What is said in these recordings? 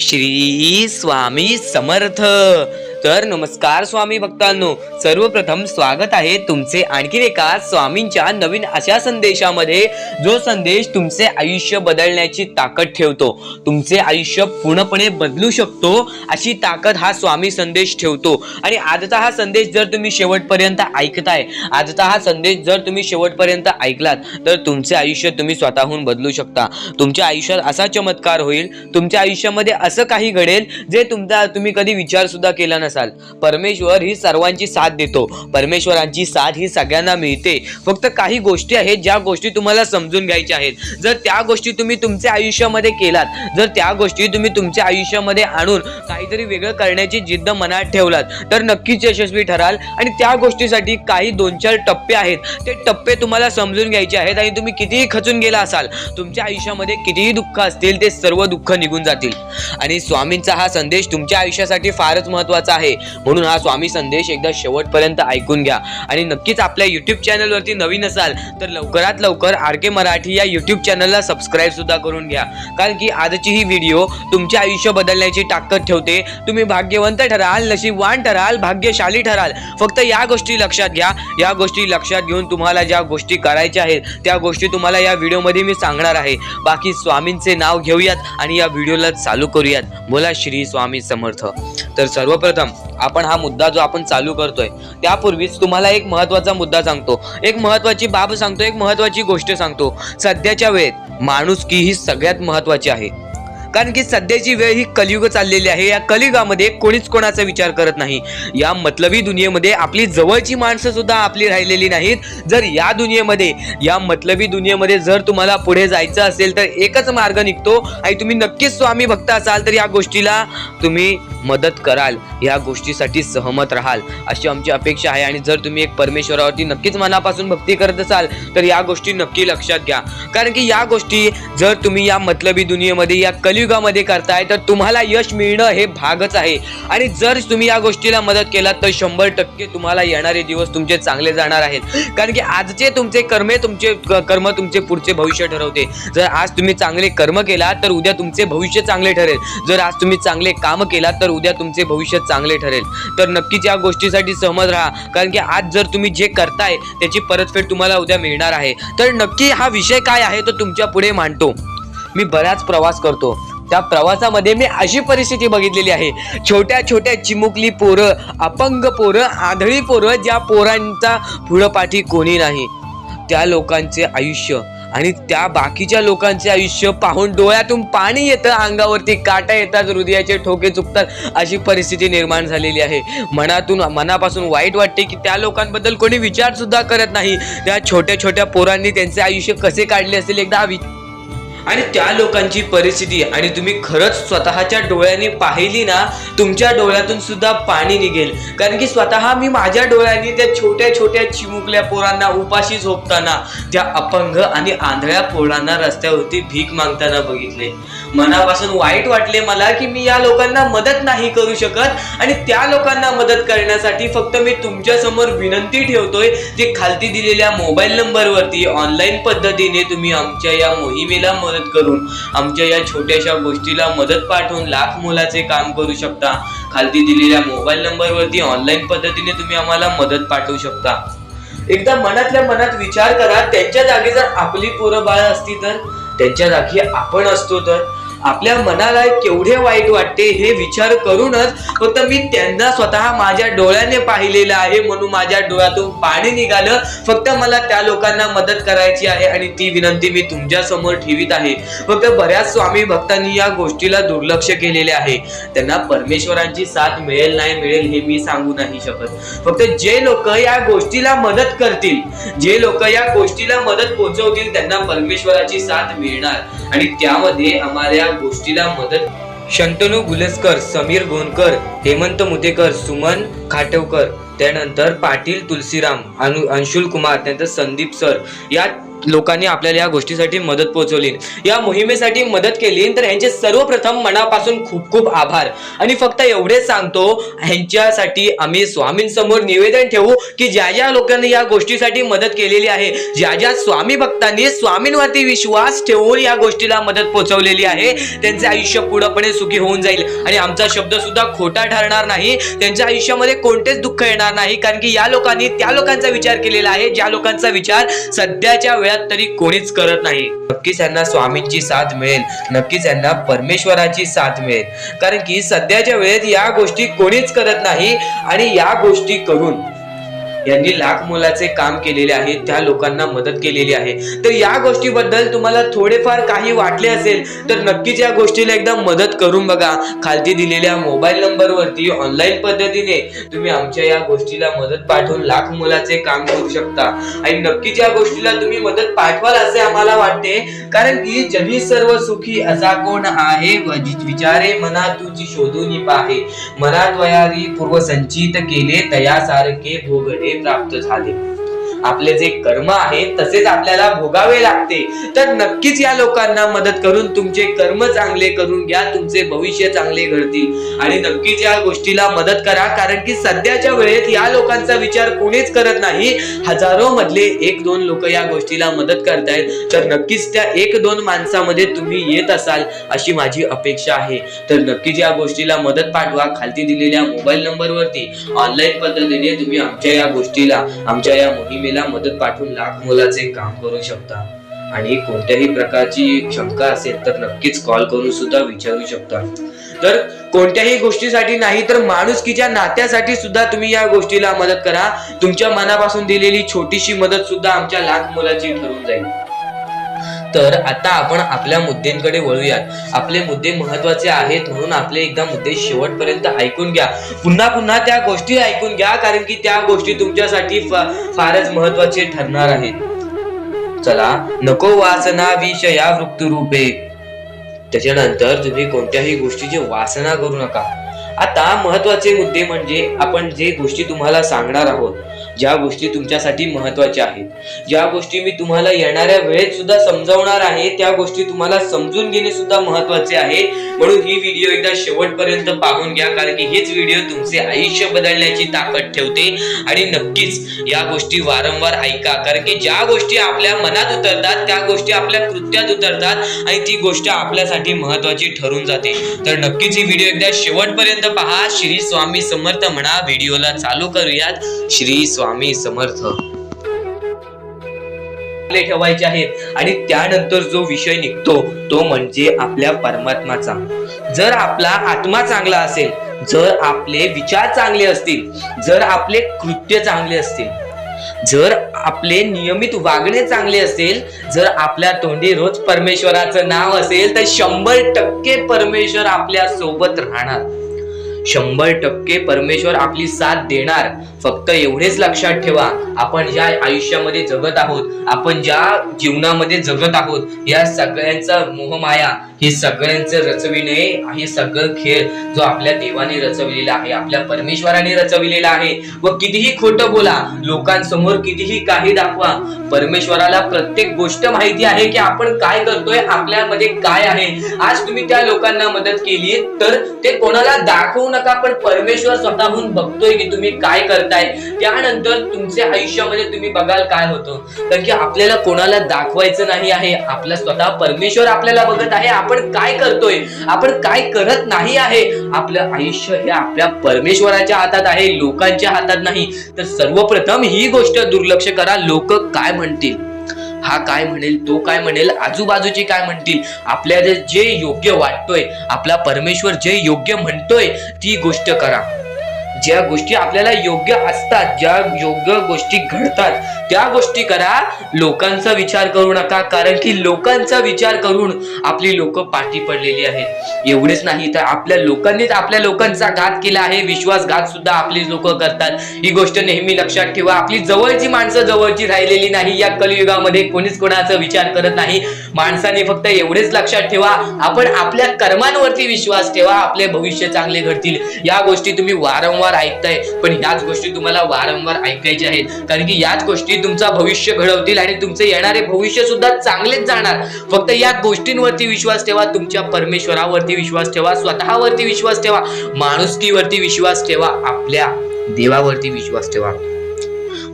श्री स्वामी समर्थ. तर नमस्कार स्वामी भक्तांनो सर्वप्रथम स्वागत आहे तुमचे आणखीन एका स्वामींच्या नवीन अशा संदेशामध्ये जो संदेश तुमचे आयुष्य बदलण्याची ताकद ठेवतो. तुमचे आयुष्य पूर्णपणे बदलू शकतो अशी ताकद हा स्वामी संदेश ठेवतो. आणि आजचा हा संदेश जर तुम्ही शेवटपर्यंत ऐकताय आजचा हा संदेश जर तुम्ही शेवटपर्यंत ऐकलात तर तुमचे आयुष्य तुम्ही स्वतःहून बदलू शकता. तुमच्या आयुष्यात असा चमत्कार होईल तुमच्या आयुष्यामध्ये असं काही घडेल जे तुमचा तुम्ही कधी विचार सुद्धा केला नसाल परमेश्वर ही सर्वांची साथ देतो. परमेश्वरांची साथ ही सगळ्यांना मिळते. फक्त काही गोष्टी आहेत ज्या गोष्टी तुम्हाला समजून घ्यायच्या आहेत. जर त्या गोष्टी तुम्ही तुमच्या आयुष्यामध्ये केलात जर त्या गोष्टी तुम्ही तुमच्या आयुष्यामध्ये आणून काहीतरी वेगळं करण्याची जिद्द मनात ठेवलात तर नक्कीच यशस्वी ठराल. आणि त्या गोष्टीसाठी काही दोन चार टप्पे आहेत. ते टप्पे तुम्हाला समजून घ्यायचे आहेत आणि तुम्ही कितीही खचून गेला असाल तुमच्या आयुष्यामध्ये कितीही दुःख असतील ते सर्व दुःख निघून जातील. आणि स्वामींचा हा संदेश तुमच्या आयुष्यासाठी फारच महत्त्वाचा आहे म्हणून हा स्वामी संदेश एकदा शेवटपर्यंत ऐकून घ्या. आणि नक्कीच आपल्या युट्यूब चॅनलवरती नवीन असाल तर लवकरात लवकर आर के मराठी या युट्यूब चॅनलला सबस्क्राईब सुद्धा करून घ्या. कारण की आजची ही व्हिडिओ तुमचे आयुष्य बदलण्याची ताकद ठेवते. तुम्ही भाग्यवंत ठराल नशीबवान ठराल भाग्यशाली ठराल. फक्त या गोष्टी लक्षात घ्या. या गोष्टी लक्षात घेऊन तुम्हाला ज्या गोष्टी करायच्या आहेत त्या गोष्टी तुम्हाला या व्हिडिओमध्ये मी सांगणार आहे. बाकी स्वामींचे नाव घेऊयात आणि या व्हिडिओला चालू करूयात. बोला श्री स्वामी समर्थ. तर सर्वप्रथम आपण हा मुद्दा जो आपण चालू करतोय त्यापूर्वीच तुम्हाला एक महत्त्वाचा मुद्दा सांगतो. एक महत्वाची बाब सांगतो एक महत्वाची गोष्ट सांगतो. सध्याच्या वेळेत माणुसकी ही सगळ्यात महत्वाची आहे. कारण की सध्याची वेळ ही कलियुग चाललेली आहे या कलियुगामध्ये कोणीच कोणाचा विचार करत नाही. या मतलबी दुनियेमध्ये आपली जवळची माणसं सुद्धा आपली राहिलेली नाहीत. जर या दुनियेमध्ये या मतलबी दुनियेमध्ये जर तुम्हाला पुढे जायचं असेल तर एकच मार्ग निघतो. आणि तुम्ही नक्कीच स्वामी भक्त असाल तर या गोष्टीला तुम्ही मदत कराल. या गोष्टीसाठी सहमत राहाल. अशी आमची अपेक्षा आहे. आणि जर तुम्ही एक परमेश्वरावरती नक्कीच मनापासून भक्ती करत असाल तर या गोष्टी नक्की लक्षात घ्या. कारण की या गोष्टी जर तुम्ही या मतलबी दुनियेमध्ये या कलियुगामध्ये करताय तर तुम्हाला यश मिळणं हे भागच आहे. आणि जर तुम्ही या गोष्टीला मदत केलात तर शंभर टक्के तुम्हाला येणारे दिवस तुमचे चांगले जाणार आहेत. कारण की आजचे तुमचे कर्मे तुमचे कर्म तुमचे पुढचे भविष्य ठरवते. जर आज तुम्ही चांगले कर्म केलात तर उद्या तुमचे भविष्य चांगले ठरेल. जर आज तुम्ही चांगले काम केलात तर उद्या तुमचे भविष्य चांगले ठरेल. तर नक्कीच या गोष्टीसाठी सहमत राहा. कारण की आज जर तुम्ही जे करताय त्याची परतफेड तुम्हाला उद्या मिळणार आहे. तर नक्की हा विषय काय आहे तो तुमच्यापुढे मांडतो. मी बराच प्रवास करतो. त्या प्रवासामध्ये मी अशी परिस्थिती बघितलेली आहे. छोट्या छोट्या चिमुकली पोरं अपंग पोरं आंधळी पोरं ज्या पोरांचा पुढं पाठी कोणी नाही. त्या लोकांचे आयुष्य आणि त्या बाकीच्या लोकांचे आयुष्य पाहून डोळ्यातून पाणी येतं अंगावरती काटा येतात हृदयाचे ठोके चुकतात अशी परिस्थिती निर्माण झालेली आहे. मनातून मनापासून वाईट वाटते की त्या लोकांबद्दल कोणी विचारसुद्धा करत नाही. त्या छोट्या छोट्या पोरांनी त्यांचे आयुष्य कसे काढले असेल? एकदा वि- आणि त्या लोकांची परिस्थिती आणि तुम्ही खरंच स्वतःच्या डोळ्यांनी पाहिली ना तुमच्या डोळ्यातून सुद्धा पाणी निघेल. कारण की स्वतः मी माझ्या डोळ्यांनी त्या छोट्या छोट्या चिमुकल्या पोरांना उपाशी झोपताना त्या अपंग आणि आंधळ्या पोरांना रस्त्यावरती भीक मागताना बघितले. मनापासून वाईट वाटले मला की मी या लोकांना मदत नाही करू शकत आणि त्या लोकांना मदत करण्यासाठी फक्त मी तुमच्यासमोर विनंती ठेवतोय ते खालती दिलेल्या मोबाईल नंबरवरती ऑनलाईन पद्धतीने तुम्ही आमच्या या मोहिमेला मदत करून आमच्या या छोट्याशा गोष्टीला मदत पाठवून लाख मोलाचे काम करू शकता. खालती दिलेल्या मोबाईल नंबरवरती ऑनलाईन पद्धतीने तुम्ही आम्हाला मदत पाठवू शकता. एकदा मनातल्या मनात विचार करा त्यांच्या जागी जर आपली पोरं बाळ असती तर त्यांच्या जागी आपण असतो तर. आपल्या मनाला केवढे वाईट वाटते हे विचार करूनच फक्त मी त्यांना स्वतः माझ्या डोळ्याने पाहिलेलं आहे म्हणून माझ्या डोळ्यातून पाणी निघालं. फक्त मला त्या लोकांना मदत करायची आहे आणि ती विनंती मी तुमच्यासमोर ठेवीत आहे. फक्त बऱ्याच स्वामी भक्तांनी या गोष्टीला दुर्लक्ष केलेले आहे. त्यांना परमेश्वरांची साथ मिळेल नाही मिळेल हे मी सांगू नाही शकत. फक्त जे लोक या गोष्टीला मदत करतील जे लोक या गोष्टीला मदत पोहोचवतील त्यांना परमेश्वराची साथ मिळणार. आणि त्यामध्ये आम्हाला या गोष्टीला मदत. शंतनू गुलसकर समीर गोनकर हेमंत मुतेकर सुमन खाटवकर त्यानंतर पाटील तुलसीराम अनु अंशुल कुमार त्यानंतर संदीप सर. या लोकांनी आपल्याला या गोष्टीसाठी मदत पोहोचवली. या मोहिमेसाठी मदत केली. तर ह्यांचे सर्वप्रथम मनापासून खूप खूप आभार. आणि फक्त एवढेच सांगतो ह्यांच्यासाठी आम्ही स्वामींसमोर निवेदन ठेवू की ज्या ज्या लोकांनी या गोष्टीसाठी मदत केलेली आहे ज्या ज्या स्वामी भक्तांनी स्वामींवरती विश्वास ठेवून या गोष्टीला मदत पोहोचवलेली आहे त्यांचे आयुष्य पूर्णपणे सुखी होऊन जाईल. आणि आमचा शब्द सुद्धा खोटा ठरणार नाही. त्यांच्या आयुष्यामध्ये कोणतेच दुःख येणार नाही. कारण की या लोकांनी त्या लोकांचा विचार केलेला आहे. ज्या लोकांचा विचार सध्याच्या वेळात तरी कोणीच करत नाही. नक्कीच यांना स्वामींची साथ मिळेल. नक्कीच यांना परमेश्वराची साथ मिळेल. कारण की सध्याच्या वेळेत या गोष्टी कोणीच करत नाही आणि या गोष्टी करून यांनी लाख मुलाचे काम केलेले आहे त्या लोकांना मदत केलेली आहे. तर या गोष्टीबद्दल तुम्हाला थोडेफार काही वाटले असेल तर नक्कीच या गोष्टीला एकदा मदत करून बघा. खालती दिलेल्या मोबाईल नंबरवरती ऑनलाईन पद्धतीने तुम्ही आमच्या या गोष्टीला मदत पाठवून लाख मुलाचे काम करू शकता. आणि नक्कीच या गोष्टीला तुम्ही मदत पाठवाल असे आम्हाला वाटते. कारण की जनी सर्व सुखी असा कोण आहे? विचारे मना तुझी शोधून पाहे. मनात वयारी पूर्व संचित केले तयासारखे भोगडे प्राप्त झाले आपले जे कर्म आहे तसेच आपल्याला भोगावे लागते. तर नक्कीच या लोकांना मदत करून तुमचे कर्म चांगले करून घ्या तुमचे भविष्य चांगले घडतील. आणि नक्कीच या गोष्टीला मदत करा कारण की सध्याच्या वेळेत या लोकांचा विचार कोणीच करत नाही. हजारो मधले एक दोन लोक या गोष्टीला मदत करतायत. तर नक्कीच त्या एक दोन माणसामध्ये तुम्ही येत असाल अशी माझी अपेक्षा आहे. तर नक्कीच या गोष्टीला मदत पाठवा. खालती दिलेल्या मोबाईल नंबरवरती ऑनलाईन पद्धतीने तुम्ही आमच्या या गोष्टीला आमच्या या मोहिमे मोहिमेला मदत पाठवून लाख मोलाचे काम करू शकता. आणि कोणत्याही प्रकारची शंका असेल तर नक्कीच कॉल करून सुद्धा विचारू शकता. तर कोणत्याही गोष्टीसाठी नाही तर माणुसकीच्या नात्यासाठी सुद्धा तुम्ही या गोष्टीला मदत करा. तुमच्या मनापासून दिलेली छोटीशी मदत सुद्धा आमच्या लाख मोलाची ठरून जाईल. तर आता आपण आपल्या मुद्द्यांकडे वळूयात. आपले मुद्दे महत्त्वाचे आहेत म्हणून आपले एकदा मुद्दे शेवटपर्यंत ऐकून घ्या. पुन्हा पुन्हा त्या गोष्टी ऐकून घ्या कारण की त्या गोष्टी तुमच्यासाठी फारच महत्त्वाचे ठरणार आहेत. चला नको वासना विषया वृत्तरूपे. त्याच्यानंतर तुम्ही कोणत्याही गोष्टीची वासना करू नका. आता महत्त्वाचे मुद्दे म्हणजे आपण जे गोष्टी तुम्हाला सांगणार आहोत. ज्या गोष्टी तुमच्यासाठी महत्त्वाच्या आहेत. ज्या गोष्टी मी तुम्हाला येणाऱ्या वेळेत सुद्धा समजावणार आहे त्या गोष्टी तुम्हाला समजून घेणे सुद्धा महत्त्वाचे आहे. म्हणून ही व्हिडिओ एकदा शेवटपर्यंत पाहून घ्या कारण की हेच व्हिडिओ तुमचे आयुष्य बदलण्याची ताकद ठेवते. आणि नक्कीच या गोष्टी वारंवार ऐका कारण की ज्या गोष्टी आपल्या मनात उतरतात त्या गोष्टी आपल्या कृत्यात उतरतात आणि ती गोष्ट आपल्यासाठी महत्वाची ठरून जाते. तर नक्कीच ही व्हिडिओ एकदा शेवटपर्यंत पहा. श्री स्वामी समर्थ म्हणा व्हिडिओला चालू करूयात. श्री स्वामी समर्थ. ठेवायचे आहेत. आणि त्यानंतर जो विषय निघतो तो म्हणजे आपल्या परमात्माचा. जर आपला आत्मा चांगला असेल जर आपले विचार चांगले असतील जर आपले कृत्य चांगले असतील जर आपले नियमित वागणे चांगले असेल जर आपल्या तोंडी रोज परमेश्वराचं नाव असेल तर शंभर टक्के परमेश्वर आपल्यासोबत राहणार. शंभर टक्के परमेश्वर आपली साथ देणार. फक्त एवढेच लक्षात ठेवा आपण ज्या आयुष्यामध्ये जगत आहोत आपण ज्या जीवनामध्ये जगत आहोत या सगळ्यांचा मोहमाया हे सगळ्यांचं रचविणे हे सगळं खेळ जो आपल्या देवाने रचविलेला आहे आपल्या परमेश्वराने रचविलेला आहे. व कितीही खोटं बोला लोकांसमोर कितीही काही दाखवा परमेश्वराला प्रत्येक गोष्ट माहिती आहे की आपण काय करतोय आपल्यामध्ये काय आहे. आज तुम्ही त्या लोकांना मदत केली तर ते कोणाला दाखवू नका पण परमेश्वर स्वतःहून बघतोय की तुम्ही काय करताय त्यानंतर तुमच्या आयुष्यामध्ये तुम्ही बघाल काय होतं. कारण की आपल्याला कोणाला दाखवायचं नाही आहे. आपला स्वतः परमेश्वर आपल्याला बघत आहे. आपण काय करतोय? आपण काय करत नाही आहे? आपलं आयुष्य हे आपल्या परमेश्वराच्या हातात आहे. लोकांच्या हातात नाही. तर सर्वप्रथम ही गोष्ट दुर्लक्ष करा. लोक काय म्हणतील? हा काय म्हणेल? तो काय म्हणेल? आजूबाजूचे काय म्हणतील? आपल्याला जे योग्य वाटतोय आपला परमेश्वर जे योग्य म्हणतोय ती गोष्ट करा. ज्या गोष्टी आपल्याला योग्य असतात ज्या योग्य गोष्टी घडतात त्या गोष्टी करा. लोकांचा विचार करू नका कारण की लोकांचा विचार करून आपली लोक पाठी पडलेली आहेत. एवढेच नाही तर आपल्या लोकांनीच आपल्या लोकांचा घात केला आहे. विश्वासघात सुद्धा आपली लोक करतात. ही गोष्ट नेहमी लक्षात ठेवा. आपली जवळची माणसं जवळची राहिलेली नाही. या कलियुगामध्ये कोणीच कोणाचा विचार करत नाही. माणसाने फक्त एवढेच लक्षात ठेवा. आपण आपल्या कर्मांवरती विश्वास ठेवा. आपले भविष्य चांगले घडतील. या गोष्टी तुम्ही वारंवार ऐकताय. पण ह्याच गोष्टी तुम्हाला वारंवार ऐकायच्या आहेत. कारण की याच गोष्टी गोष्टी तुमचा भविष्य घडवतील आणि तुमचे येणारे भविष्य सुद्धा चांगलेच जाणार. फक्त या गोष्टींवरती विश्वास ठेवा तुमच्या परमेश्वरावरती विश्वास ठेवा स्वतःवरती विश्वास ठेवा माणुसकीवरती विश्वास ठेवा आपल्या देवावरती विश्वास ठेवा.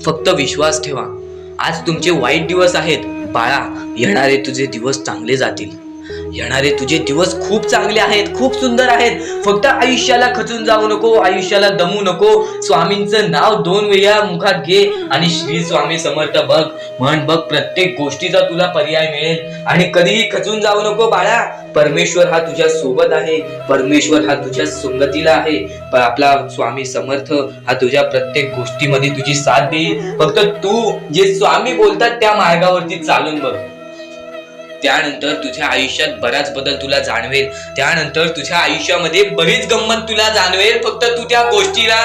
फक्त विश्वास ठेवा. आज तुमचे वाईट दिवस आहेत. बाळा येणारे तुझे दिवस चांगले जातील. येणारे तुझे दिवस खूप चांगले आहेत खूप सुंदर आहेत. फक्त आयुष्याला खचून जाऊ नको आयुष्याला दमू नको. स्वामींचं नाव दोन वेळा मुखात घे आणि श्री स्वामी समर्थ बघ. म्हण बघ प्रत्येक गोष्टीचा तुला पर्याय मिळेल. आणि कधीही खचून जाऊ नको बाळा. परमेश्वर हा तुझ्या सोबत आहे. परमेश्वर हा तुझ्या संगतीला आहे. आपला स्वामी समर्थ हा तुझ्या प्रत्येक गोष्टीमध्ये तुझी साथ देईल. फक्त तू जे स्वामी बोलतात त्या मार्गावरती चालून बघ. त्यानंतर तुझ्या आयुष्यात बराच बदल तुला जाणवेल. त्यानंतर तुझ्या आयुष्यामध्ये बरीच गंमत तुला जाणवेल. फक्त तू त्या गोष्टीला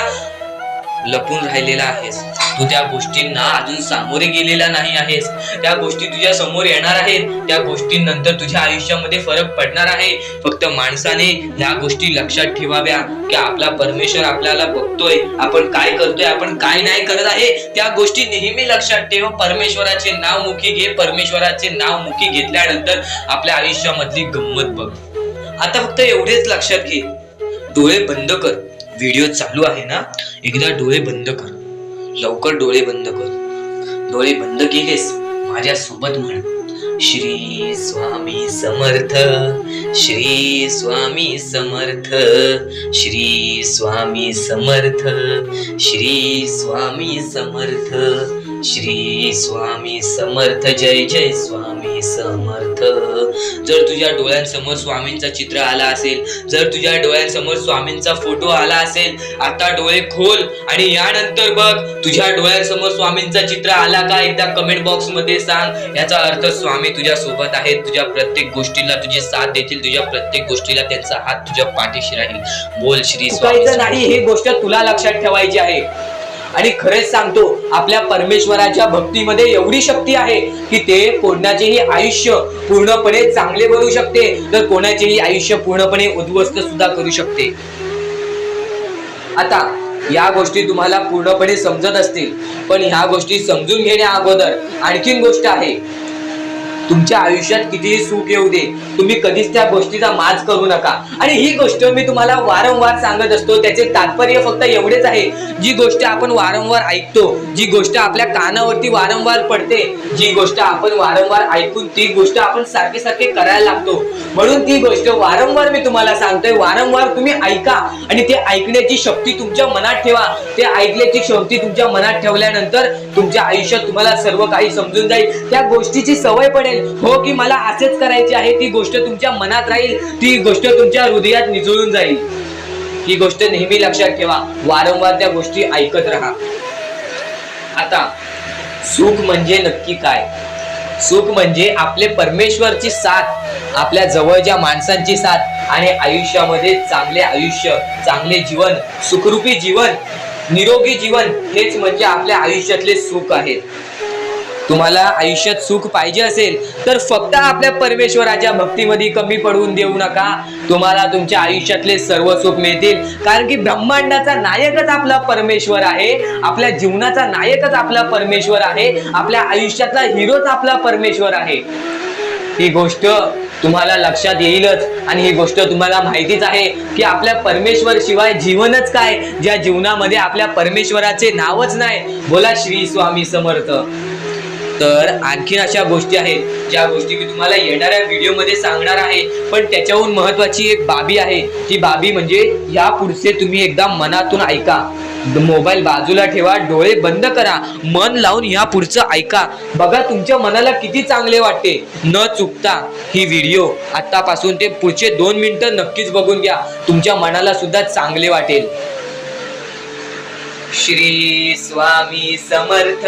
लपून राहिलेला आहेस. तू त्या गोष्टींना अजून सामोरे गेलेला नाही आहेस. त्या गोष्टी तुझ्या समोर येणार आहेत. त्या गोष्टींनंतर तुझ्या आयुष्यामध्ये फरक पडणार आहे. फक्त माणसाने ह्या गोष्टी लक्षात ठेवाव्या की आपला परमेश्वर आपल्याला बघतोय. आपण काय करतोय आपण काय नाही करत आहे त्या गोष्टी नेहमी लक्षात ठेव. परमेश्वराचे नाव मुखी घे. परमेश्वराचे नाव मुखी घेतल्यानंतर आपल्या आयुष्यामधली गंमत बघ. आता फक्त एवढेच लक्षात घे. डोळे बंद कर. व्हिडिओ चालू आहे ना एकदा डोळे बंद कर. लवकर डोळे बंद कर. डोळे बंद केलेस माझ्या सोबत म्हण. श्री स्वामी समर्थ श्री स्वामी समर्थ श्री स्वामी समर्थ श्री स्वामी समर्थ. श्री स्वामी समर्थ जय जय स्वामी समर्थ. जर तुझ्या डोळ्यांसमोर स्वामींचा चित्र आला असेल जर तुझ्या डोळ्यांसमोर स्वामींचा फोटो आला असेल आता डोळे खोल आणि यानंतर बघ तुझ्या डोळ्यांसमोर स्वामींचा चित्र आला का? एकदा कमेंट बॉक्समध्ये सांग. याचा अर्थ स्वामी तुझ्या सोबत आहेत तुझ्या प्रत्येक गोष्टीला तुझी साथ देतील तुझ्या प्रत्येक गोष्टीला त्यांचा हात तुझ्या पाठीशी राहील. बोल श्री स्वामी नाही ही गोष्ट तुला लक्षात ठेवायची आहे. आणि खरेच सांगतो आपल्या परमेश्वराच्या भक्तीमध्ये एवढी शक्ती आहे की ते कोणाचेही आयुष्य पूर्णपणे चांगले बनवू शकते तर कोणाचेही आयुष्य पूर्णपणे उद्ध्वस्त सुद्धा करू शकते. आता या गोष्टी तुम्हाला पूर्णपणे समजत असतील पण ह्या गोष्टी समजून घेण्या अगोदर आणखीन गोष्ट आहे तुमच्या आयुष्यात कितीही सुख येऊ दे तुम्ही कधीच त्या गोष्टीचा माज करू नका. आणि ही गोष्ट मी तुम्हाला वारंवार सांगत असतो त्याचे तात्पर्य फक्त एवढेच आहे जी गोष्ट आपण वारंवार ऐकतो जी गोष्ट आपल्या कानावरती वारंवार पडते जी गोष्ट आपण वारंवार ऐकून ती गोष्ट आपण सारखे सारखे करायला लागतो. म्हणून ती गोष्ट वारंवार मी तुम्हाला सांगतोय वारंवार तुम्ही ऐका आणि ते ऐकण्याची शक्ती तुमच्या मनात ठेवा. ते ऐकण्याची शक्ती तुमच्या मनात ठेवल्यानंतर तुमच्या आयुष्यात तुम्हाला सर्व काही समजून जाईल. त्या गोष्टीची सवय पडेल. हो की मला असेच करायची आहे ती गोष्ट तुमच्या मनात राहील ती गोष्ट तुमच्या हृदयात निजळून जाईल. ही गोष्ट नेहमी लक्षात ठेवा. वारंवार त्या गोष्टी ऐकत राहा. आता सुख म्हणजे नक्की काय? सुख म्हणजे आपले परमेश्वरची साथ आपल्या जवळच्या माणसांची साथ आणि आयुष्यामध्ये चांगले आयुष्य चांगले जीवन सुखरूपी जीवन निरोगी जीवन हेच म्हणजे आपल्या आयुष्यातले सुख आहे. तुम्हाला आयुष्यात सुख पाहिजे असेल तर फक्त आपल्या परमेश्वराच्या भक्तीमध्ये कमी पडवून देऊ नका. तुम्हाला तुमच्या आयुष्यातले सर्व सुख मिळतील. कारण की ब्रह्मांडाचा नायकच आपला परमेश्वर आहे. आपल्या जीवनाचा नायकच आपला परमेश्वर आहे. आपल्या आयुष्यातला हिरोच आपला परमेश्वर आहे. ही गोष्ट तुम्हाला लक्षात येईलच. आणि ही गोष्ट तुम्हाला माहितीच आहे की आपल्या परमेश्वर शिवाय जीवनच काय? ज्या जीवनामध्ये आपल्या परमेश्वराचे नावच नाही. बोला श्री स्वामी समर्थ. तर आणखीन अशा गोष्टी आहेत ज्या गोष्टी मी तुम्हाला येणाऱ्या व्हिडिओमध्ये सांगणार आहे. पण त्याच्याहून महत्वाची एक बाबी आहे. ती बाबी म्हणजे या पुढचे तुम्ही एकदा मनातून ऐका. मोबाईल बाजूला ठेवा डोळे बंद करा मन लावून या पुढचं ऐका. बघा तुमच्या मनाला किती चांगले वाटते. न चुकता ही व्हिडिओ आतापासून ते पुढचे दोन मिनिटं नक्कीच बघून घ्या. तुमच्या मनाला सुद्धा चांगले वाटेल. श्री स्वामी समर्थ.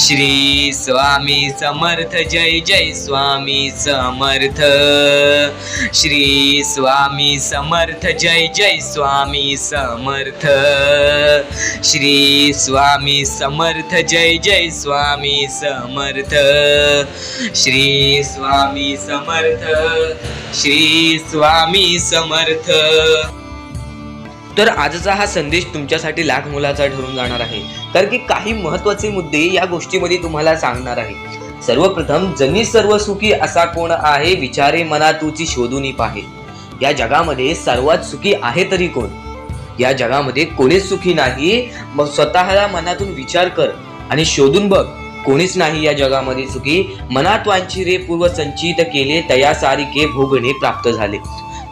श्री स्वामी समर्थ जय जय स्वामी समर्थ. श्री स्वामी समर्थ जय जय स्वामी समर्थ. श्री स्वामी समर्थ जय जय स्वामी समर्थ. श्री स्वामी समर्थ श्री स्वामी समर्थ. तर आजचा हा संदेश तुमच्यासाठी लाख मुलाचा ठरून जाणार आहे. कारण की काही महत्त्वाचे मुद्दे या गोष्टीमध्ये तुम्हाला सांगणार आहे. सर्वप्रथम जनी सर्व सुखी असा कोण आहे विचारे मना तुची शोधून पाहे. या जगामध्ये सर्वात सुखी आहे तरी कोण? या जगामध्ये कोणीच सुखी नाही मग स्वतःला मनातून विचार कर आणि शोधून बघ कोणीच नाही या जगामध्ये सुखी. मनात रे पूर्व संचित केले तया सारिके भोगणे प्राप्त झाले.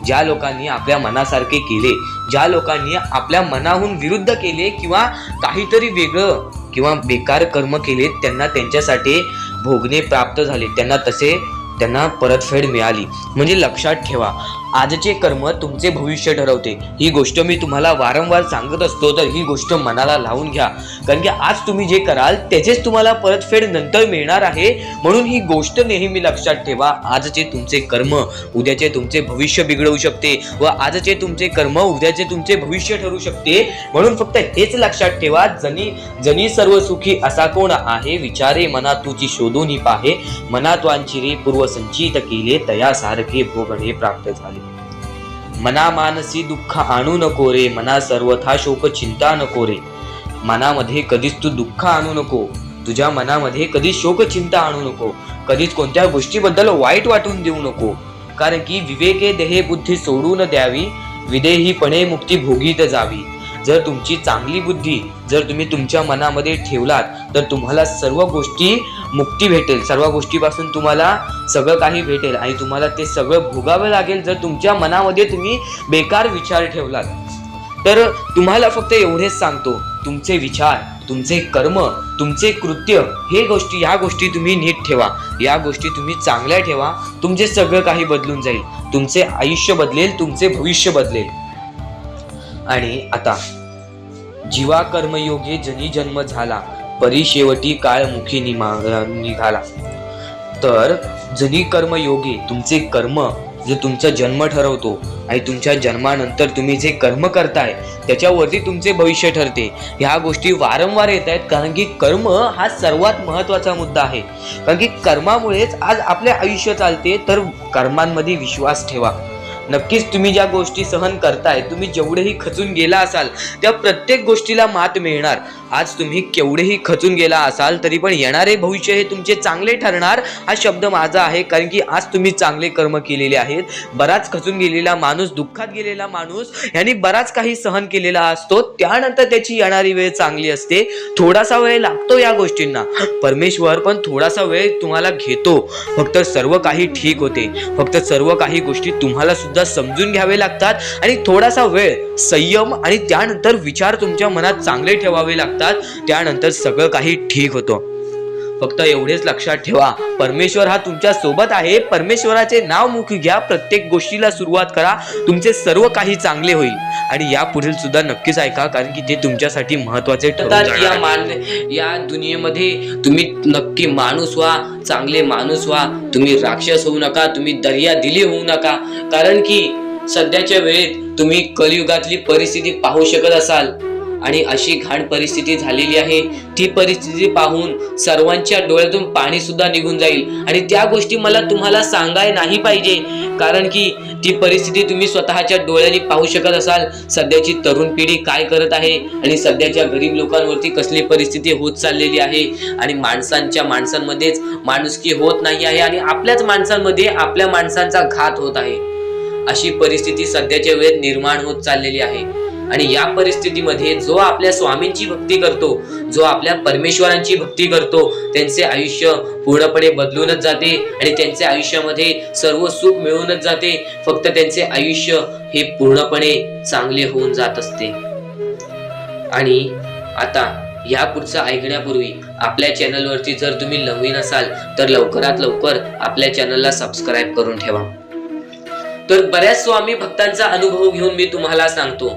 ज्या लोकांनी आपल्या मनासारखे केले ज्या लोकांनी आपल्या मनाहून विरुद्ध केले किंवा काहीतरी वेगळं किंवा बेकार कर्म केले त्यांना त्यांच्यासाठी भोगणे प्राप्त झाले. त्यांना तसे त्यांना परतफेड मिळाली. म्हणजे लक्षात ठेवा आजचे कर्म तुमचे भविष्य ठरवते. ही गोष्ट मी तुम्हाला वारंवार सांगत असतो तर ही गोष्ट मनाला लावून घ्या. कारण की आज तुम्ही जे कराल त्याचेच तुम्हाला परतफेड नंतर मिळणार आहे. म्हणून ही गोष्ट नेहमी लक्षात ठेवा. आजचे तुमचे कर्म उद्याचे तुमचे भविष्य बिघडवू शकते व आजचे तुमचे कर्म उद्याचे तुमचे भविष्य ठरू शकते. म्हणून फक्त हेच लक्षात ठेवा जनी जनी सर्व सुखी असा कोण आहे? विचारे मना तुझी शोधून पाहे. मनात वांचिरे पूर्व संचित केले तया सारखे भोगणे प्राप्त झाले. मना मानसी दुःख आणू नको रे मना सर्वथा शोक चिंता नको रे. मनामध्ये कधीच तू दुःख आणू नको तुझ्या मनामध्ये कधीच शोक चिंता आणू नको कधीच कोणत्या गोष्टीबद्दल वाईट वाटून देऊ नको. कारण की विवेके देहे बुद्धी सोडून द्यावी विदेहीपणे मुक्ती भोगीत जावी. जर तुमची चांगली बुद्धी जर तुम्ही तुमच्या मनामध्ये ठेवलात तर तुम्हाला सर्व गोष्टी मुक्ती भेटेल. सर्व गोष्टीपासून तुम्हाला सगळं काही भेटेल आणि तुम्हाला ते सगळं भोगावं लागेल जर तुमच्या मनामध्ये तुम्ही बेकार विचार ठेवलात. तर तुम्हाला फक्त एवढेच सांगतो तुमचे विचार तुमचे कर्म तुमचे कृत्य हे गोष्टी या गोष्टी तुम्ही नीट ठेवा. या गोष्टी तुम्ही चांगल्या ठेवा. तुमचे सगळं काही बदलून जाईल. तुमचे आयुष्य बदलेल तुमचे भविष्य बदलेल. आणि आता जीवा कर्मयोगे जनी जन्म झाला. परी शेवटी काळ मुखी निमा निघाला. तर जनी कर्मयोगी तुमचे कर्म जे तुमचा जन्म ठरवतो आणि तुमच्या जन्मानंतर तुम्ही जे कर्म करताय त्याच्यावरती तुमचे भविष्य ठरते. ह्या गोष्टी वारंवार येत आहेत कारण की कर्म हा सर्वात महत्त्वाचा मुद्दा आहे. कारण की कर्मामुळेच आज आपले आयुष्य चालते तर कर्मांमध्ये विश्वास ठेवा. नक्कीच तुम्ही ज्या गोष्टी सहन करताय तुम्ही जेवढेही खचून गेला असाल त्या प्रत्येक गोष्टीला मात मिळणार. आज तुम्ही केवढेही खचून गेला असाल तरी पण येणारे भविष्य हे तुमचे चांगले ठरणार हा शब्द माझा आहे. कारण की आज तुम्ही चांगले कर्म केलेले आहेत. बराच खचून गेलेला माणूस दुःखात गेलेला माणूस यांनी बराच काही सहन केलेला असतो. त्यानंतर त्याची येणारी वेळ चांगली असते. थोडासा वेळ लागतो या गोष्टींना. परमेश्वर पण थोडासा वेळ तुम्हाला घेतो. फक्त सर्व काही ठीक होते. फक्त सर्व काही गोष्टी तुम्हाला सुद्धा समजून घ्यावे लागतात आणि थोडासा वेळ संयम आणि त्यानंतर विचार तुमच्या मनात चांगले ठेवावे लागतात. त्यानंतर सगळं काही ठीक होतं. फक्त एवढेच लक्षात ठेवा. परमेश्वर हा तुमच्यासोबत आहे. परमेश्वराचे नाव मुखी घ्या. प्रत्येक गोष्टीला सुरुवात करा. तुमचे सर्व काही चांगले होईल. आणि या पुढील सुद्धा नक्कीच ऐका. कारण की ते तुमच्यासाठी महत्त्वाचे या मान या दुनियेमध्ये तुम्ही नक्की माणूस व्हा. चांगले माणूस व्हा. तुम्ही राक्षस होऊ नका. तुम्ही दर्या दिली होऊ नका. कारण की सध्याच्या वेळेत तुम्ही कलियुगातली परिस्थिती पाहू शकत असाल. आणि अशी घाण परिस्थिती झालेली आहे. ती परिस्थिती पाहून सर्वांच्या डोळ्यातून पाणी सुद्धा निघून जाईल. आणि त्या गोष्टी मला तुम्हाला सांगाय नाही पाहिजे. कारण की ती परिस्थिती तुम्ही स्वतःच्या डोळ्यांनी पाहू शकत असाल. सध्याची तरुण पिढी काय करत आहे? आणि सध्याच्या गरीब लोकांवरती कसली परिस्थिती होत चाललेली आहे? आणि माणसांच्या माणसांमध्येच माणुसकी होत नाही आहे. आणि आपल्याच माणसांमध्ये आपल्या माणसांचा घात होत आहे. अशी परिस्थिती सध्याच्या वेळेत निर्माण होत चाललेली आहे. आणि या परिस्थितीमध्ये जो आपल्या स्वामींची भक्ती करतो जो आपल्या परमेश्वरांची भक्ती करतो त्यांचे आयुष्य पूर्णपणे बदलूनच जाते आणि त्यांच्या आयुष्यामध्ये सर्व सुख मिळूनच जाते. फक्त त्यांचे आयुष्य हे पूर्णपणे चांगले होऊन जात असते. आणि आता या पुढचं ऐकण्यापूर्वी आपल्या चॅनलवरती जर तुम्ही नवीन असाल तर लवकरात लवकर आपल्या चॅनलला सबस्क्राईब करून ठेवा. तर बऱ्याच स्वामी भक्तांचा अनुभव घेऊन मी तुम्हाला सांगतो.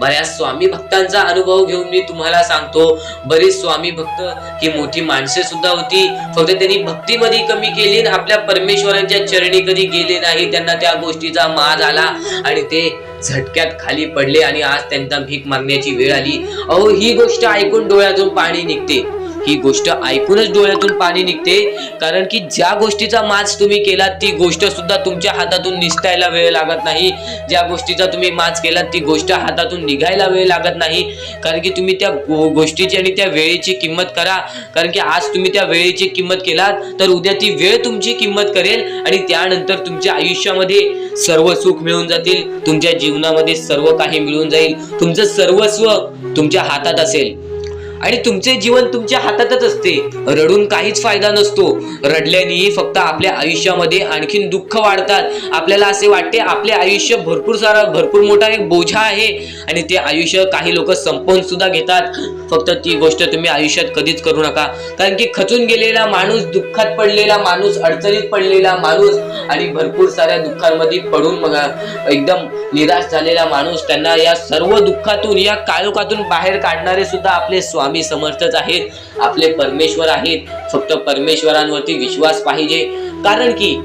बऱ्याच स्वामी भक्तांचा अनुभव घेऊन मी तुम्हाला सांगतो. बरीच स्वामी भक्त ही मोठी माणसे सुद्धा होती. फक्त त्यांनी भक्तीमध्ये कमी केली आणि आपल्या परमेश्वरांच्या चरणी कधी गेले नाही त्यांना त्या गोष्टीचा माज आला आणि ते झटक्यात खाली पडले आणि आज त्यांना भीक मागण्याची वेळ आली. अहो ही गोष्ट ऐकून डोळ्यातून पाणी निघते. ही गोष्ट ऐकूनच डोळ्यातून पाणी निघते. कारण की ज्या गोष्टीचा माज तुम्ही केलात ती गोष्ट सुद्धा तुमच्या हातातून निसटायला वेळ लागत नाही. ज्या गोष्टीचा तुम्ही माज केलात ती गोष्ट हातातून निघायला वेळ लागत नाही. कारण की तुम्ही त्या गोष्टीची आणि त्या वेळेची किंमत करा. कारण की आज तुम्ही त्या वेळेची किंमत केलात तर उद्या ती वेळ तुमची किंमत करेल आणि त्यानंतर तुमच्या आयुष्यामध्ये सर्व सुख मिळून जातील. तुमच्या जीवनामध्ये सर्व काही मिळून जाईल. तुमचं सर्वस्व तुमच्या हातात असेल. आणि तुमचे जीवन तुमच्या हातातच असते. रडून काहीच फायदा नसतो. रडल्याने फक्त आपल्या आयुष्यामध्ये आणखीन दुःख वाढतात. आपल्याला असे वाटते आपले आयुष्य भरपूर सारा भरपूर मोठा एक बोझा आहे. आणि ते आयुष्य काही लोक संपवून सुद्धा घेतात. फक्त ती गोष्ट तुम्ही आयुष्यात कधीच करू नका. कारण की खचून गेलेला माणूस दुःखात पडलेला माणूस अडचणीत पडलेला माणूस आणि भरपूर साऱ्या दुःखांमध्ये पडून मग एकदम निराश झालेला माणूस त्यांना या सर्व दुःखातून या काळोखातून बाहेर काढणारे सुद्धा आपले स्वामी समर्थच आहेत. आपले परमेश्वर आहेत. फक्त परमेश्वरांवरती विश्वास पाहिजे. कारण की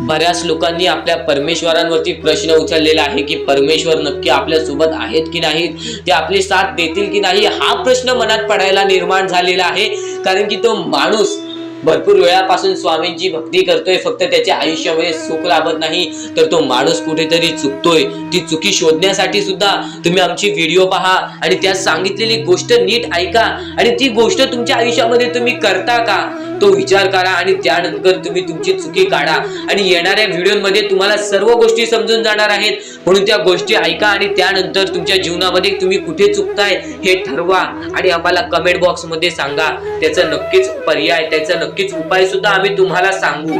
बऱ्याच लोकांनी आपल्या परमेश्वरांवरती प्रश्न उचललेला आहे की परमेश्वर नक्की आपल्यासोबत आहेत की नाहीत? ते आपली साथ देतील की नाही? हा प्रश्न मनात पडायला निर्माण झालेला आहे. कारण की तो माणूस भरपूर वेळापासून स्वामींची भक्ती करतोय फक्त त्याच्या आयुष्यामध्ये सुख लाभत नाही तर तो माणूस कुठेतरी चुकतोय. ती चुकी शोधण्यासाठी सुद्धा तुम्ही आमची व्हिडिओ पहा आणि त्यात सांगितलेली गोष्ट नीट ऐका आणि ती गोष्ट तुमच्या आयुष्यामध्ये तुम्ही करता का? तो विचार करा आणि त्यानंतर तुम्ही तुमची चुकी काढा. आणि येणाऱ्या व्हिडिओमध्ये तुम्हाला सर्व गोष्टी समजून जाणार आहेत. म्हणून त्या गोष्टी ऐका आणि त्यानंतर तुमच्या जीवनामध्ये तुम्ही कुठे चुकताय हे ठरवा आणि आम्हाला कमेंट बॉक्समध्ये सांगा. त्याचा नक्कीच पर्याय त्याचा नक्कीच उपाय सुद्धा आम्ही तुम्हाला सांगू.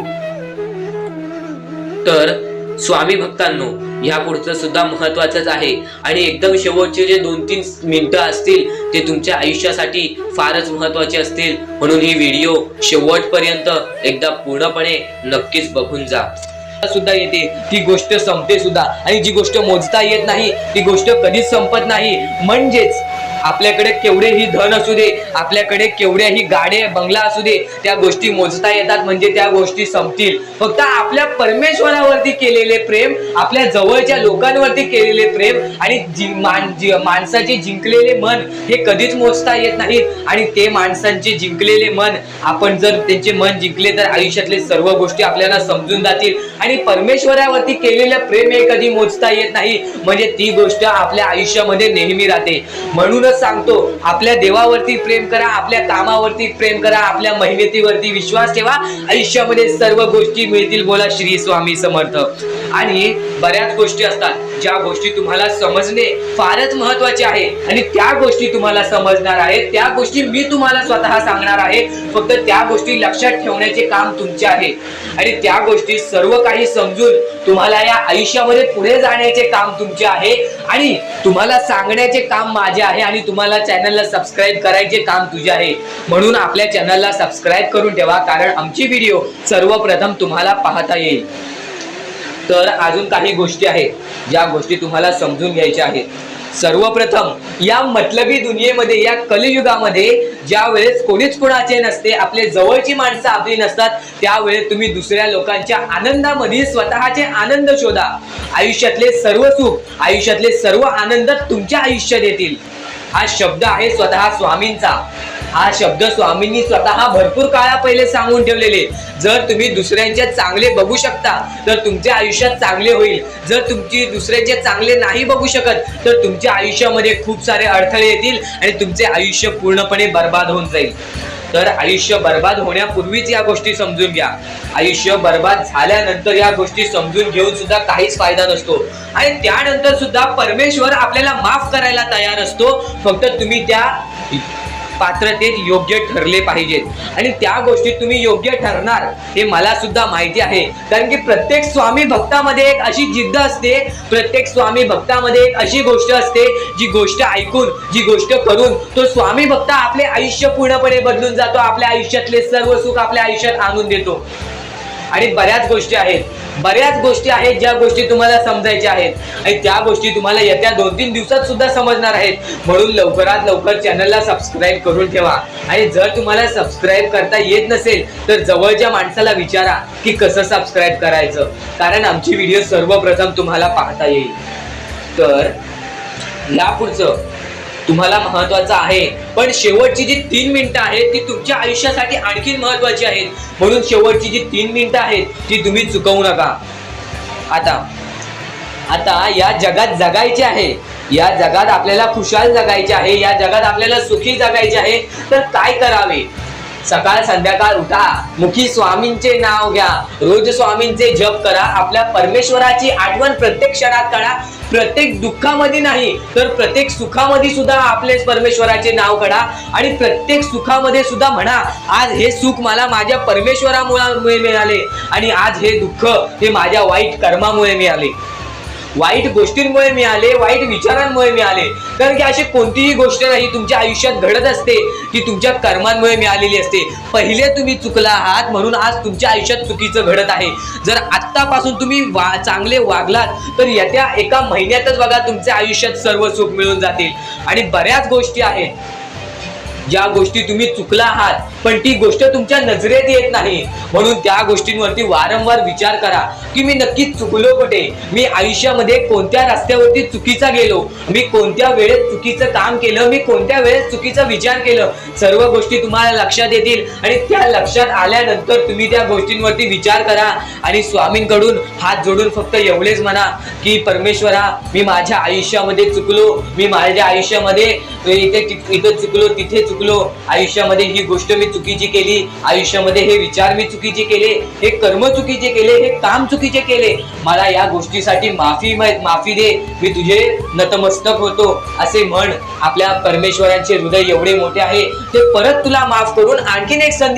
तर स्वामी भक्तांनो ह्या पुढचं सुद्धा महत्वाचंच आहे. आणि एकदम शेवटचे जे दोन तीन मिनटं असतील ते तुमच्या आयुष्यासाठी फारच महत्त्वाचे असतील. म्हणून ही व्हिडिओ शेवटपर्यंत एकदा पूर्णपणे नक्कीच बघून जा. सुद्धा येते. ती गोष्ट संपते सुद्धा. आणि जी गोष्ट मोजता येत नाही ती गोष्ट कधीच संपत नाही. म्हणजेच आपल्याकडे केवढेही धन असू दे आपल्याकडे केवढ्याही गाडे बंगला असू दे त्या गोष्टी मोजता येतात म्हणजे त्या गोष्टी संपतील. फक्त आपल्या परमेश्वरावरती केलेले प्रेम आपल्या जवळच्या लोकांवरती केलेले प्रेम आणि जी, मान- जी, माणसाचे जिंकलेले मन हे कधीच मोजता येत नाही आणि ते माणसांचे जिंकलेले मन आपण जर त्यांचे मन जिंकले तर आयुष्यातले सर्व गोष्टी आपल्याला समजून जातील. आणि आणि परमेश्वरावरती केलेलं प्रेम हे कधी मोजता येत नाही. म्हणजे ती गोष्ट आपल्या आयुष्यामध्ये नेहमी राहते. म्हणूनच सांगतो आपल्या देवावरती प्रेम करा आपल्या कामावरती प्रेम करा आपल्या मेहनतीवरती विश्वास ठेवा. आयुष्यामध्ये सर्व गोष्टी मिळतील बोला श्री स्वामी समर्थ. आणि बऱ्याच गोष्टी असतात. ज्या गोष्टी तुम्हाला समजणे फारच महत्त्वाचे आहे आणि त्या गोष्टी तुम्हाला समजणार आहेत त्या गोष्टी मी तुम्हाला स्वतः सांगणार आहे. फक्त त्या गोष्टी लक्षात ठेवण्याचे काम तुमचे आहे. आणि त्या गोष्टी सर्व काही समजून तुम्हाला या आयुष्यामध्ये पुढे जाण्याचे काम तुमचे आहे. आणि तुम्हाला सांगण्याचे काम माझे आहे आणि तुम्हाला चॅनलला सबस्क्राईब करायचे काम तुझे आहे. म्हणून आपल्या चॅनलला सबस्क्राईब करून ठेवा कारण आमची व्हिडिओ सर्वप्रथम तुम्हाला पाहता येईल. तर अजून काही गोष्टी आहेत ज्या गोष्टी तुम्हाला समजून घ्यायच्या आहेत. सर्वप्रथम या मतलबी दुनियेमध्ये या कलियुगामध्ये ज्या वेळेस कोणीच कोणाचे नसते आपले जवळची माणसं आपली नसतात त्यावेळेस तुम्ही दुसऱ्या लोकांच्या आनंदामध्ये स्वतःचे आनंद शोधा. आयुष्यातले सर्व सुख आयुष्यातले सर्व आनंद तुमच्या आयुष्यात येतील. हा शब्द आहे स्वतः स्वामींचा. हा शब्द स्वामींनी स्वतः भरपूर काळा पहिले सांगून ठेवलेले. जर तुम्ही दुसऱ्यांचे चांगले बघू शकता तर तुमच्या आयुष्यात चांगले होईल. जर तुमची दुसऱ्यांचे चांगले नाही बघू शकत तर तुमच्या आयुष्यामध्ये खूप सारे अडथळे येतील आणि तुमचे आयुष्य पूर्णपणे बर्बाद होऊन जाईल. तर आयुष्य बर्बाद होण्यापूर्वीच या गोष्टी समजून घ्या. आयुष्य बर्बाद झाल्यानंतर या गोष्टी समजून घेऊन सुद्धा काहीच फायदा नसतो. आणि त्यानंतर सुद्धा परमेश्वर आपल्याला माफ करायला तयार असतो. फक्त तुम्ही त्या पात्रतेत योग्य ठरले पाहिजेत. आणि त्या गोष्टी तुम्ही योग्य ठरणार हे मला सुद्धा माहिती आहे. कारण की प्रत्येक स्वामी भक्तामध्ये एक अशी जिद्द असते प्रत्येक स्वामी भक्तामध्ये एक अशी गोष्ट असते जी गोष्ट ऐकून जी गोष्ट करून तो स्वामी भक्त आपले आयुष्य पूर्णपणे बदलून जातो आपल्या आयुष्यातले सर्व सुख आपल्या आयुष्यात आणून देतो. आणि बऱ्याच गोष्टी आहेत. बऱ्याच गोष्टी आहेत ज्या गोष्टी तुम्हाला समजायच्या आहेत. आणि त्या गोष्टी तुम्हाला येत्या दोन तीन दिवसात सुद्धा समजणार आहेत. म्हणून लवकरात लवकर चॅनलला सबस्क्राईब करून ठेवा. आणि जर तुम्हाला सबस्क्राईब करता येत नसेल तर जवळच्या माणसाला विचारा की कसं सबस्क्राईब करायचं. कारण आमची व्हिडिओ सर्वप्रथम तुम्हाला पाहता येईल. तर यापुढचं तुम्हाला महत्वाचं आहे. पण शेवटची जी तीन मिनिटं आहेत ती तुमच्या आयुष्यासाठी आणखी महत्वाची आहेत. म्हणून शेवटची जी तीन मिनिटं आहेत ती तुम्ही चुकवू नका. आता आता या जगात जगायचे आहे. या जगात आपल्याला खुशाल जगायचे आहे. या जगात आपल्याला सुखी जगायचे आहे. तर काय करावे? सकाळ संध्याकाळ उठा. मुखी स्वामींचे नाव घ्या. रोज स्वामींचे जप करा. आपल्या परमेश्वराची आठवण प्रत्येक क्षणात करा प्रत्येक दुःखामध्ये नाही तर प्रत्येक सुखामध्ये सुद्धा आपले परमेश्वराचे नाव काढा आणि प्रत्येक सुखामध्ये सुद्धा म्हणा आज हे सुख मला माझ्या परमेश्वरामुळे मिळाले आणि आज हे दुःख हे माझ्या वाईट कर्मामुळे मिळाले. वाईट गोष्टींमुळे मिळाले वाईट विचारांमुळे मिळाले. कारण की अशी कोणतीही गोष्ट नाही तुमच्या आयुष्यात घडत असते ती तुमच्या कर्मांमुळे मिळालेली असते. पहिले तुम्ही चुकला आहात म्हणून आज तुमच्या आयुष्यात चुकीचं घडत आहे. जर आत्तापासून तुम्ही वा चांगले वागलात तर येत्या एका महिन्यातच बघा तुमच्या आयुष्यात सर्व सुख मिळून जातील. आणि बऱ्याच गोष्टी आहेत. ज्या गोष्टी तुम्ही चुकला आहात पण ती गोष्ट तुमच्या नजरेत येत नाही. म्हणून त्या गोष्टींवरती वारंवार विचार करा की मी नक्कीच चुकलो कुठे? मी आयुष्यामध्ये कोणत्या रस्त्यावरती चुकीचा गेलो? मी कोणत्या वेळेत चुकीचं काम केलं? मी कोणत्या वेळेस चुकीचा विचार केलं? सर्व गोष्टी तुम्हाला लक्षात येतील आणि त्या लक्षात आल्यानंतर तुम्ही त्या गोष्टींवरती विचार करा आणि स्वामींकडून हात जोडून फक्त एवढेच म्हणा की परमेश्वरा मी माझ्या आयुष्यामध्ये चुकलो मी माझ्या आयुष्यामध्ये इथे इथं चुकलो तिथे चुकलो आयुष्यामध्ये ही गोष्ट मी चुकीची केली. आयुष्यामध्ये हे विचार मी चुकीचे केले. हे कर्म चुकीचे केले. हे काम चुकीचे केले. मला या गोष्टीसाठी माफी माफी दे. मी तुझे नतमस्तक होतो. असे म्हण आपल्या परमेश्वरांचे हृदय एवढे मोठे आहे. ते परत तुला माफ करून आणखीन एक संधी